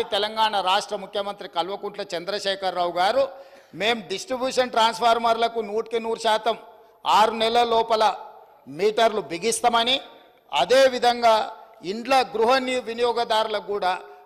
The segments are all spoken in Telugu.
నాటి తెలంగాణ రాష్ట్ర ముఖ్యమంత్రి కల్వకుంట్ల చంద్రశేఖరరావు గారు మేము డిస్ట్రిబ్యూషన్ ట్రాన్స్ఫార్మర్లకు నూటికి నూరు శాతం ఆరు నెలల లోపల మీటర్లు బిగిస్తామని అదేవిధంగా ఇండ్ల గృహ వినియోగదారులకు కూడా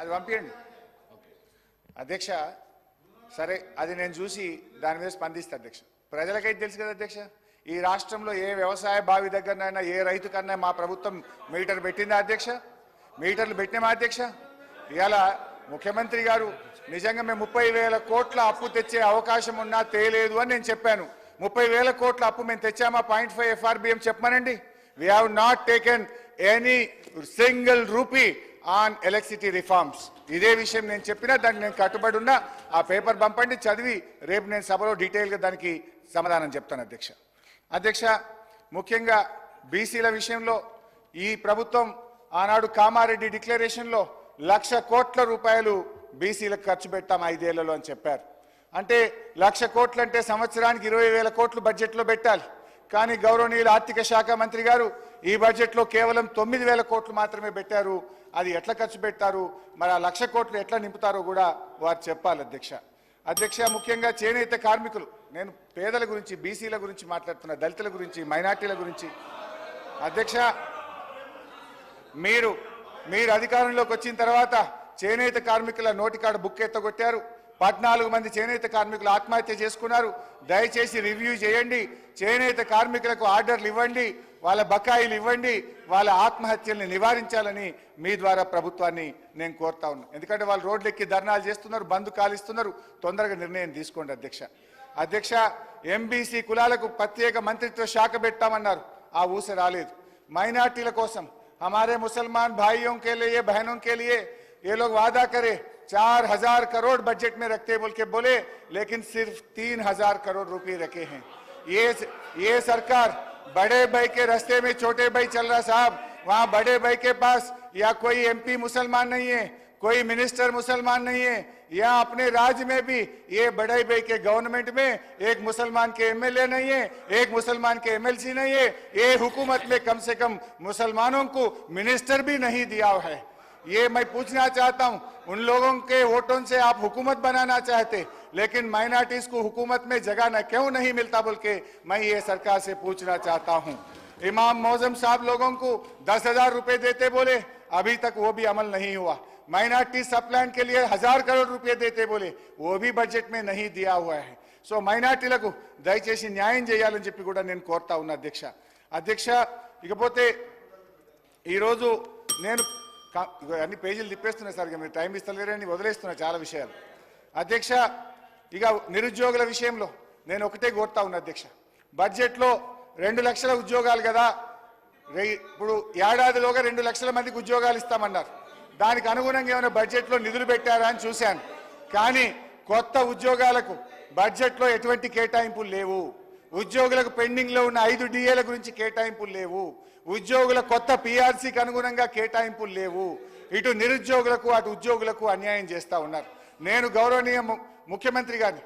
అది పంపించండి అధ్యక్ష సరే అది నేను చూసి దాని మీద స్పందిస్తా అధ్యక్ష. ప్రజలకైతే తెలుసు కదా అధ్యక్ష ఈ రాష్ట్రంలో ఏ వ్యవసాయ బావి దగ్గరనైనా ఏ రైతు కన్నా మా ప్రభుత్వం మీటర్ పెట్టిందా అధ్యక్ష? మీటర్లు పెట్టినామా అధ్యక్ష? ఇవాళ ముఖ్యమంత్రి గారు నిజంగా మేము ముప్పై వేల కోట్ల అప్పు తెచ్చే అవకాశం ఉన్నా తేలేదు అని నేను చెప్పాను. ముప్పై వేల కోట్ల అప్పు మేము తెచ్చామా? పాయింట్ ఫైవ్ ఎఫ్ఆర్బిఎం చెప్పమనండి. We have not taken any single rupee on electricity reforms ఇదే విషయం నేను చెప్పినా దానికి నేను కట్టుబడి ఉన్నా ఆ పేపర్ పంపండి చదివి రేపు నేను సభలో డీటెయిల్గా దానికి సమాధానం చెప్తాను అధ్యక్ష. అధ్యక్ష ముఖ్యంగా బీసీల విషయంలో ఈ ప్రభుత్వం ఆనాడు కామారెడ్డి డిక్లరేషన్లో లక్ష కోట్ల రూపాయలు బీసీలకు ఖర్చు పెట్టాం ఐదేళ్ళలో అని చెప్పారు. అంటే లక్ష కోట్లు అంటే సంవత్సరానికి ఇరవై వేల కోట్లు బడ్జెట్లో పెట్టాలి. కానీ గౌరవనీయులు ఆర్థిక శాఖ మంత్రి గారు ఈ బడ్జెట్లో కేవలం తొమ్మిది వేల కోట్లు మాత్రమే పెట్టారు. అది ఎట్లా ఖర్చు పెట్టారు మరి ఆ లక్ష కోట్లు ఎట్లా నింపుతారో కూడా వారు చెప్పాలి అధ్యక్ష. అధ్యక్ష ముఖ్యంగా చేనేత కార్మికులు నేను పేదల గురించి బీసీల గురించి మాట్లాడుతున్నా దళితుల గురించి మైనార్టీల గురించి. అధ్యక్ష మీరు మీరు అధికారంలోకి వచ్చిన తర్వాత చేనేత కార్మికుల నోటికాడ బుక్ ఎత్తగొట్టారు. పద్నాలుగు మంది చేనేత కార్మికులు ఆత్మహత్య చేసుకున్నారు దయచేసి రివ్యూ చేయండి చేనేత కార్మికులకు ఆర్డర్లు ఇవ్వండి వాళ్ళ బకాయిలు ఇవ్వండి వాళ్ళ ఆత్మహత్యల్ని నివారించాలని మీ ద్వారా ప్రభుత్వాన్ని నేను కోరుతా ఉన్నా ఎందుకంటే వాళ్ళు రోడ్లెక్కి ధర్నాలు చేస్తున్నారు బంద్ కాలిస్తున్నారు తొందరగా నిర్ణయం తీసుకోండి అధ్యక్ష అధ్యక్ష ఎంబీసీ కులాలకు ప్రత్యేక మంత్రిత్వ శాఖ పెట్టామన్నారు ఆ ఊస రాలేదు మైనార్టీల కోసం हमारे मुसलमान भाइयों के लिए बहनों के लिए ये लोग वादा करे, चार हज़ार करोड़ बजट में रखते बोल के बोले, लेकिन सिर्फ़ तीन हज़ार करोड़ रुपए रखे हैं। ये ये सरकार बड़े भाई के रास्ते में छोटे भाई चल रहा साहब। वहाँ बड़े भाई के पास या कोई एमपी मुसलमान नहीं है, कोई मिनिस्टर मुसलमान नहीं है, या अपने राज्य में भी ये बड़े भाई के गवर्नमेंट में एक मुसलमान के एमएलए नहीं है, एक मुसलमान के एमएलसी नहीं है, ये हुकूमत में कम से कम मुसलमानों को मिनिस्टर भी नहीं दिया है। ये मैं पूछना चाहता हूं उन लोगों के वोटों से आप हुकूमत बनाना चाहते लेकिन माइनॉरिटीज को हुकूमत में जगह न क्यों नहीं मिलता बोल के मैं ये सरकार से पूछना चाहता हूं इमाम मौजम साहब लोगों को दस हजार रुपए देते बोले अभी तक वो भी अमल नहीं हुआ माइनॉरिटी सप्लान के लिए हजार करोड़ रुपए देते बोले वो भी बजट में नहीं दिया हुआ है సో మైనార్టీలకు దయచేసి న్యాయం చేయాలని చెప్పి కూడా నేను కోరుతా ఉన్నా అధ్యక్ష అధ్యక్ష ఇకపోతే ఈరోజు నేను కా- ఇగో అన్ని పేజీలు తిప్పేస్తున్నాయి సార్ ఇక మీరు టైం ఇస్తలేరని వదిలేస్తున్నాయి చాలా విషయాలు. అధ్యక్ష ఇక నిరుద్యోగుల విషయంలో నేను ఒకటే కోరుతా ఉన్నా అధ్యక్ష. బడ్జెట్లో రెండు లక్షల ఉద్యోగాలు కదా ఇప్పుడు ఏడాదిలోగా రెండు లక్షల మందికి ఉద్యోగాలు ఇస్తామన్నారు. దానికి అనుగుణంగా ఏమైనా బడ్జెట్లో నిధులు పెట్టారా అని చూశాను. కానీ కొత్త ఉద్యోగాలకు బడ్జెట్లో ఎటువంటి కేటాయింపులు లేవు. ఉద్యోగులకు పెండింగ్లో ఉన్న ఐదు డిఏల గురించి కేటాయింపులు లేవు. ఉద్యోగుల కొత్త పిఆర్సీకి అనుగుణంగా కేటాయింపులు లేవు. ఇటు నిరుద్యోగులకు అటు ఉద్యోగులకు అన్యాయం చేస్తా ఉన్నారు. నేను గౌరవనీయ ము- ముఖ్యమంత్రి గారిని